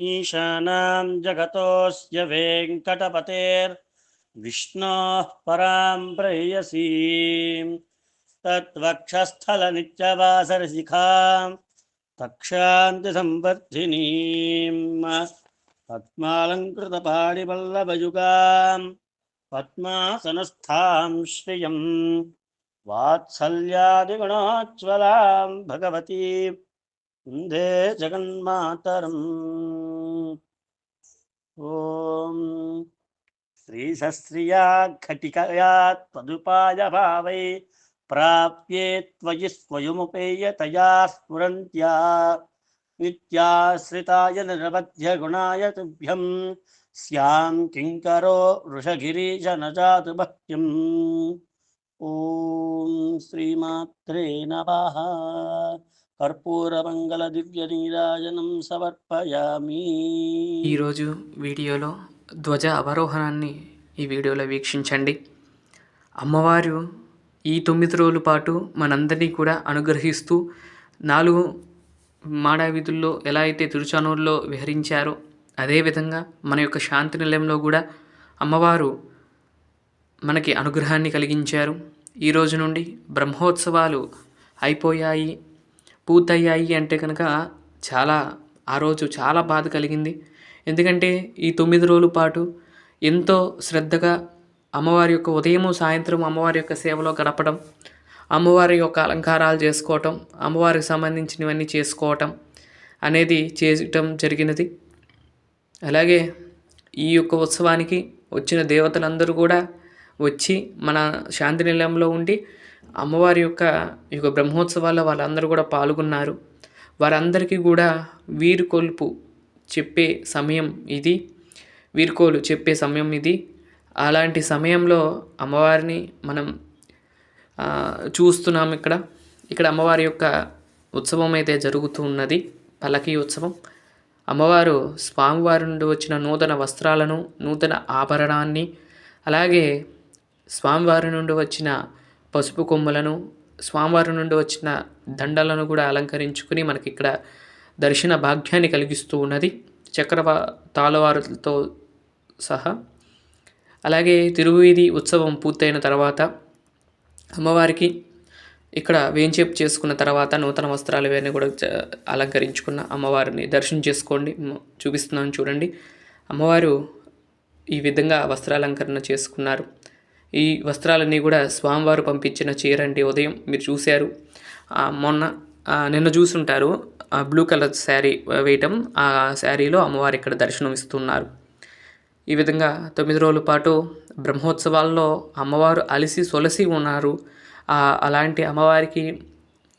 ईशानां जगतोऽस्य वेङ्कटपतेर्विष्णोः परां प्रेयसीं तत्वक्षस्थलनित्यवासरशिखां तक्षान्तिसम्वर्धिनीं पद्मालङ्कृतपाणिवल्लभयुगां पद्मासनस्थां श्रियं वात्सल्यादिगुणोज्ज्वलां भगवती। वंदे जगन्मातरम्। ॐ श्रीशस्त्रिया घटिकया त्वदुपाय भावै प्राप्ये त्वयि स्वयमुपेयतया स्फुरन्त्या। नित्याश्रिताय निरवध्यगुणाय तुभ्यं। स्यां किङ्करो वृषगिरीश न जातु भक्तिम् ॐ श्रीमात्रे नमः। కర్పూరమంగళ దివ్య నీరాజనం సమర్పయామి ఈరోజు వీడియోలో ధ్వజ అవరోహణాన్ని ఈ వీడియోలో వీక్షించండి. అమ్మవారు ఈ తొమ్మిది రోజుల పాటు మనందరినీ కూడా అనుగ్రహిస్తూ నాలుగు మాడావీధుల్లో ఎలా అయితే తిరుచానూరులో విహరించారో అదేవిధంగా మన యొక్క శాంతి నిలయంలో కూడా అమ్మవారు మనకి అనుగ్రహాన్ని కలిగించారు. ఈ రోజు నుండి బ్రహ్మోత్సవాలు అయిపోయాయి. పూర్తయ్యాయి అంటే కనుక చాలా ఆ రోజు చాలా బాధ కలిగింది. ఎందుకంటే ఈ తొమ్మిది రోజుల పాటు ఎంతో శ్రద్ధగా అమ్మవారి యొక్క ఉదయము సాయంత్రం అమ్మవారి యొక్క సేవలో గడపడం అమ్మవారి యొక్క అలంకారాలు చేసుకోవటం అమ్మవారికి సంబంధించినవన్నీ చేసుకోవటం అనేది చేయటం జరిగినది. అలాగే ఈ యొక్క ఉత్సవానికి వచ్చిన దేవతలందరూ కూడా వచ్చి మన శాంతి నిలయంలో ఉండి అమ్మవారి యొక్క ఈ యొక్క బ్రహ్మోత్సవాల్లో వాళ్ళందరూ కూడా పాల్గొన్నారు. వారందరికీ కూడా వీరుకొల్పు చెప్పే సమయం ఇది. వీరుకోలు చెప్పే సమయం ఇది. అలాంటి సమయంలో అమ్మవారిని మనం చూస్తున్నాం ఇక్కడ. ఇక్కడ అమ్మవారి యొక్క ఉత్సవం అయితే జరుగుతూ ఉన్నది. పల్లకీ ఉత్సవం. అమ్మవారు స్వామివారి నుండి వచ్చిన నూతన వస్త్రాలను నూతన ఆభరణాన్ని అలాగే స్వామివారి నుండి వచ్చిన పసుపు కొమ్ములను స్వామివారి నుండి వచ్చిన దండలను కూడా అలంకరించుకుని మనకి ఇక్కడ దర్శన భాగ్యాన్ని కలిగిస్తూ ఉన్నది. చక్ర తాళవారులతో సహా. అలాగే తిరువీధి ఉత్సవం పూర్తయిన తర్వాత అమ్మవారికి ఇక్కడ వేంచేపు చేసుకున్న తర్వాత నూతన వస్త్రాలు ఇవన్నీ కూడా అలంకరించుకున్న అమ్మవారిని దర్శనం చేసుకోండి. చూపిస్తున్నాను చూడండి. అమ్మవారు ఈ విధంగా వస్త్రాలంకరణ చేసుకున్నారు. ఈ వస్త్రాలన్నీ కూడా స్వామివారు పంపించిన చీర అంటే ఉదయం మీరు చూశారు. మొన్న నిన్న చూసుంటారు. బ్లూ కలర్ శారీ వేయటం ఆ శారీలో అమ్మవారు ఇక్కడ దర్శనం ఇస్తున్నారు. ఈ విధంగా తొమ్మిది రోజుల పాటు బ్రహ్మోత్సవాల్లో అమ్మవారు అలిసి సొలసి ఉన్నారు. అలాంటి అమ్మవారికి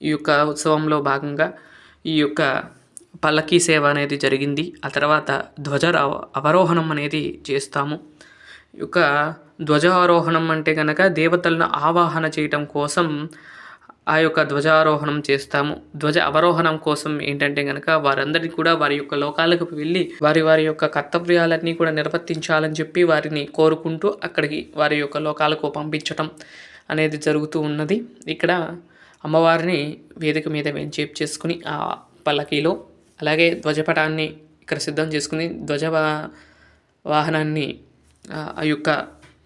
ఈ యొక్క ఉత్సవంలో భాగంగా ఈ యొక్క పల్లకీ సేవ అనేది జరిగింది. ఆ తర్వాత ధ్వజ అవరోహణం అనేది చేస్తాము. యొక్క ధ్వజారోహణం అంటే కనుక దేవతలను ఆవాహన చేయటం కోసం ఆ యొక్క ధ్వజారోహణం చేస్తాము. ధ్వజ అవరోహణం కోసం ఏంటంటే కనుక వారందరికీ కూడా వారి యొక్క లోకాలకు వెళ్ళి వారి వారి యొక్క కర్తవ్యాలన్నీ కూడా నిర్వర్తించాలని చెప్పి వారిని కోరుకుంటూ అక్కడికి వారి యొక్క లోకాలకు పంపించటం అనేది జరుగుతూ ఉన్నది. ఇక్కడ అమ్మవారిని వేదిక మీద వెంచేపు చేసుకుని ఆ పల్లకీలో అలాగే ధ్వజపటాన్ని ఇక్కడ సిద్ధం చేసుకుని ధ్వజ వాహనాన్ని ఆ యొక్క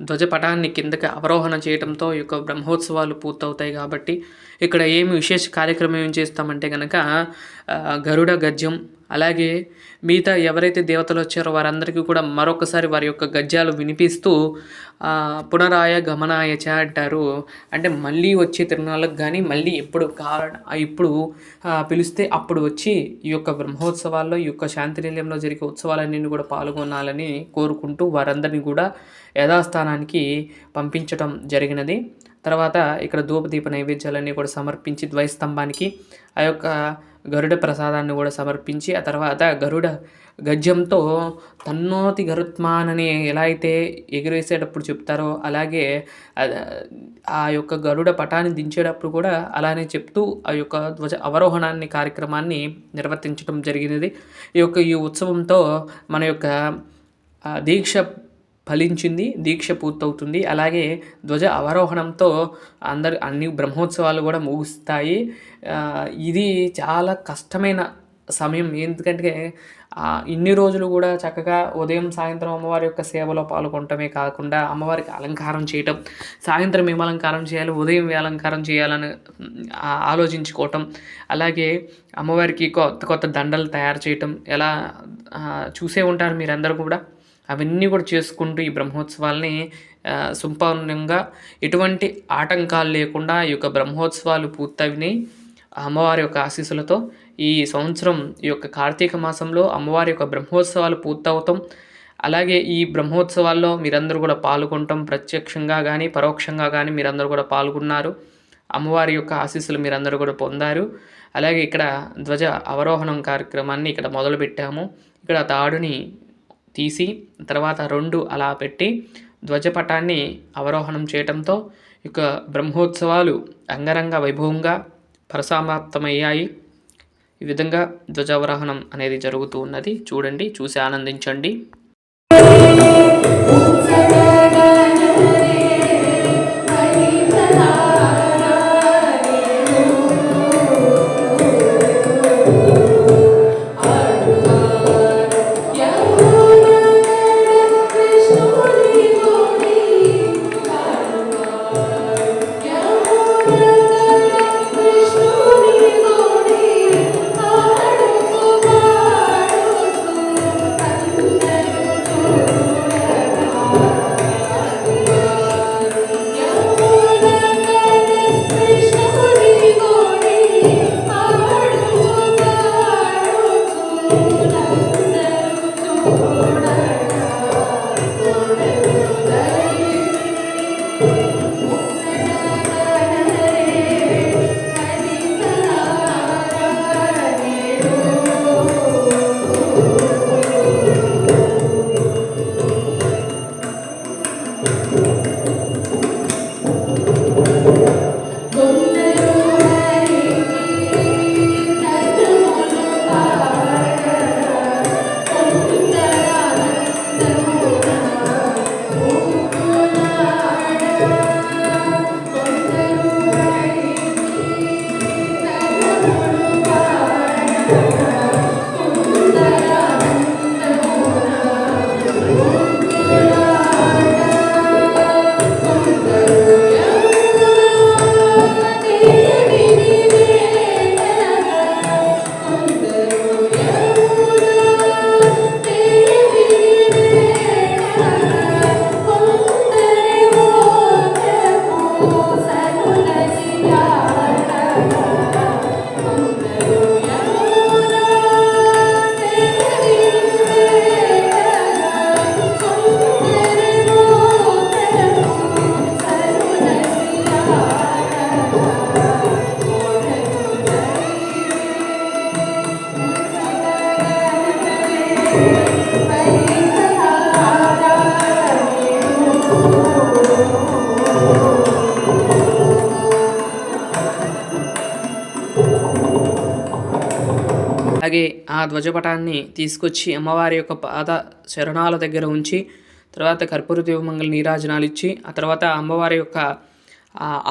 ధ్వజపటాన్ని కిందకి అవరోహణ చేయడంతో ఈ యొక్క బ్రహ్మోత్సవాలు పూర్తవుతాయి కాబట్టి ఇక్కడ ఏమి విశేష కార్యక్రమం ఏం చేస్తామంటే కనుక గరుడ గద్యం అలాగే మిగతా ఎవరైతే దేవతలు వచ్చారో వారందరికీ కూడా మరొకసారి వారి యొక్క గద్యాలు వినిపిస్తూ పునరాయ గమనాయ అంటారు. అంటే మళ్ళీ వచ్చే తిరునాళ్ళకు కానీ మళ్ళీ ఎప్పుడు కావాల ఇప్పుడు పిలిస్తే అప్పుడు వచ్చి ఈ యొక్క బ్రహ్మోత్సవాల్లో ఈ యొక్క శాంతి నిలయంలో జరిగే ఉత్సవాలన్నీ కూడా పాల్గొనాలని కోరుకుంటూ వారందరినీ కూడా యథాస్థానానికి పంపించడం జరిగినది. తర్వాత ఇక్కడ ధూపదీప నైవేద్యాలన్నీ కూడా సమర్పించి ద్వైస్తంభానికి ఆ యొక్క గరుడ ప్రసాదాన్ని కూడా సమర్పించి ఆ తర్వాత గరుడ గజ్యంతో తన్నోతి గరుత్మానని ఎలా అయితే ఎగిరేసేటప్పుడు చెప్తారో అలాగే ఆ యొక్క గరుడ పటాన్ని దించేటప్పుడు కూడా అలానే చెప్తూ ఆ యొక్క ధ్వజ అవరోహణాన్ని కార్యక్రమాన్ని నిర్వర్తించడం జరిగినది. ఈ యొక్క ఈ ఉత్సవంతో మన యొక్క దీక్ష ఫలించింది దీక్ష పూర్తవుతుంది. అలాగే ధ్వజ అవరోహణంతో అందరు అన్ని బ్రహ్మోత్సవాలు కూడా ముగుస్తాయి. ఇది చాలా కష్టమైన సమయం. ఎందుకంటే ఇన్ని రోజులు కూడా చక్కగా ఉదయం సాయంత్రం అమ్మవారి యొక్క సేవలో పాల్గొనటమే కాకుండా అమ్మవారికి అలంకారం చేయటం సాయంత్రం ఏం అలంకారం చేయాలి ఉదయం ఏ అలంకారం చేయాలని ఆలోచించుకోవటం అలాగే అమ్మవారికి కొత్త కొత్త దండలు తయారు చేయటం ఎలా చూసే ఉంటారు మీరందరూ కూడా. అవన్నీ కూడా చేసుకుంటూ ఈ బ్రహ్మోత్సవాల్ని సంపూర్ణంగా ఎటువంటి ఆటంకాలు లేకుండా ఈ యొక్క బ్రహ్మోత్సవాలు పూర్తయినాయి అమ్మవారి యొక్క ఆశీస్సులతో ఈ సంవత్సరం ఈ యొక్క కార్తీక మాసంలో అమ్మవారి యొక్క బ్రహ్మోత్సవాలు పూర్తవుతాం. అలాగే ఈ బ్రహ్మోత్సవాల్లో మీరందరూ కూడా పాల్గొనటం ప్రత్యక్షంగా కానీ పరోక్షంగా కానీ మీరందరూ కూడా పాల్గొన్నారు. అమ్మవారి యొక్క ఆశీస్సులు మీరందరూ కూడా పొందారు. అలాగే ఇక్కడ ధ్వజ అవరోహణం కార్యక్రమాన్ని ఇక్కడ మొదలుపెట్టాము. ఇక్కడ తాడుని తీసి తర్వాత రెండు అలా పెట్టి ధ్వజపటాన్ని అవరోహణం చేయటంతో ఇక బ్రహ్మోత్సవాలు అంగరంగ వైభవంగా పరసమాప్తమయ్యాయి. ఈ విధంగా ధ్వజావరోహణం అనేది జరుగుతూ ఉన్నది. చూడండి చూసి ఆనందించండి. ఆ ధ్వజపటాన్ని తీసుకొచ్చి అమ్మవారి యొక్క పాద చరణాల దగ్గర ఉంచి తర్వాత కర్పూర దీపమంగళ నీరాజనాలు ఇచ్చి ఆ తర్వాత అమ్మవారి యొక్క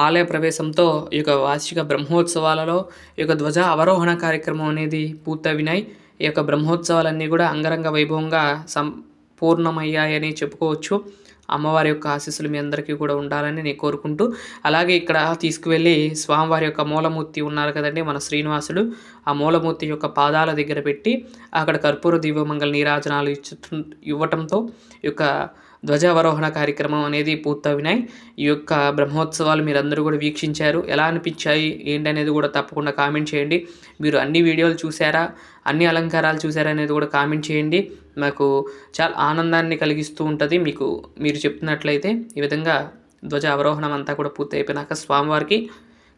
ఆలయ ప్రవేశంతో ఈ యొక్క వార్షిక బ్రహ్మోత్సవాలలో ఈ యొక్క ధ్వజ అవరోహణ కార్యక్రమం అనేది పూర్తవినాయి. ఈ యొక్క బ్రహ్మోత్సవాలన్నీ కూడా అంగరంగ వైభవంగా సంపూర్ణమయ్యాయని చెప్పుకోవచ్చు. అమ్మవారి యొక్క ఆశీస్సులు మీ అందరికీ కూడా ఉండాలని నేను కోరుకుంటూ అలాగే ఇక్కడ తీసుకువెళ్ళి స్వామివారి యొక్క మూలమూర్తి ఉన్నారు కదండి మన శ్రీనివాసుడు ఆ మూలమూర్తి యొక్క పాదాల దగ్గర పెట్టి అక్కడ కర్పూర దివ్యమంగళ నీరాజనాలు ఇచ్చు ఇవ్వటంతో యొక్క ధ్వజావరోహణ కార్యక్రమం అనేది పూర్తవినాయి. ఈ యొక్క బ్రహ్మోత్సవాలు మీరందరూ కూడా వీక్షించారు. ఎలా అనిపించాయి? ఏంటి అనేది కూడా తప్పకుండా కామెంట్ చేయండి. మీరు అన్ని వీడియోలు చూసారా? అన్ని అలంకారాలు చూసారా అనేది కూడా కామెంట్ చేయండి. నాకు చాలా ఆనందాన్ని కలిగిస్తూ ఉంటుంది. మీకు మీరు చెప్తున్నట్లయితే ఈ విధంగా ధ్వజ అవరోహణం అంతా కూడా పూర్తి అయిపోయినాక స్వామివారికి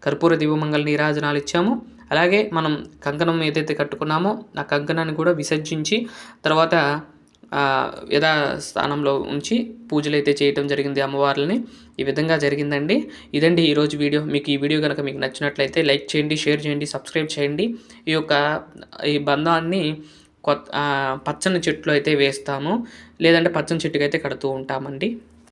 కర్పూర దివ్యమంగళ నీరాజనాలు ఇచ్చాము. అలాగే మనం కంకణం ఏదైతే కట్టుకున్నామో ఆ కంకణాన్ని కూడా విసర్జించి తర్వాత యథా స్థానంలో ఉంచి పూజలు అయితే చేయటం జరిగింది అమ్మవార్లని. ఈ విధంగా జరిగిందండి. ఇదండి ఈరోజు వీడియో. మీకు ఈ వీడియో కనుక మీకు నచ్చినట్లయితే లైక్ చేయండి షేర్ చేయండి సబ్స్క్రైబ్ చేయండి. ఈ యొక్క ఈ బంధాన్ని కొత్త పచ్చని చెట్లు అయితే వేస్తాము. లేదంటే పచ్చని చెట్టుకైతే అయితే కడుతూ ఉంటామండి.